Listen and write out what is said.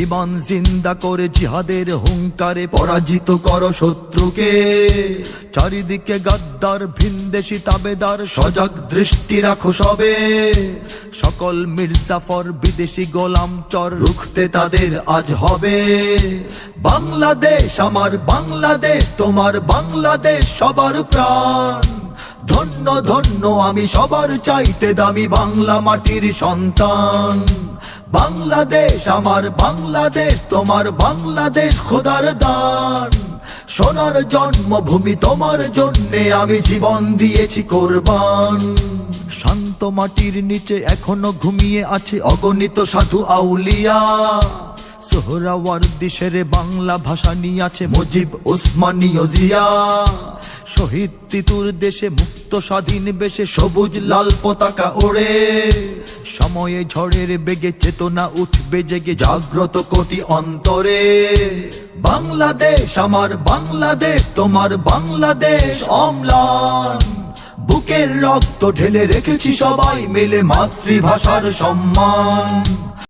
ইমান জিন্দা করে জিহাদের হুঙ্কারে পরাজিত কর শত্রুকে। চারিদিকে গাদ্দার ভিনদেশি তাবেদার, সজাগ দৃষ্টি রাখো সবে। সকল মির্জাফর বিদেশি গোলাম চর রুখতে তাদের আজ হবে। বাংলাদেশ আমার বাংলাদেশ, তোমার বাংলাদেশ সবার প্রাণ। ধন্য ধন্য, আমি সবার চাইতে দামি বাংলা মাটির সন্তান। বাংলাদেশ, আমার বাংলাদেশ, তোমার বাংলাদেশ খোদার দান। সোনার জন্মভূমি তোমার জন্যে আমি জীবন দিয়েছি কোরবান। শান্ত মাটির নিচে এখনও ঘুমিয়ে আছে অগণিত সাধু আউলিয়া। সোহরাওয়ার্দি শেরে বাংলা ভাষা নিয়ে আছে মুজিব ওসমানীয় জিয়া শহীদ তিতুর দেশে মুক্ত স্বাধীন বেশে সবুজ লাল পতাকা ওড়ে। সময়ে ঝড়ের বেগে চেতনা উঠবে জেগে জাগ্রত কোটি অন্তরে। বাংলাদেশ আমার বাংলাদেশ, তোমার বাংলাদেশ অম্লান। বুকের রক্ত ঢেলে রেখেছি সবাই মিলে মাতৃভাষার সম্মান।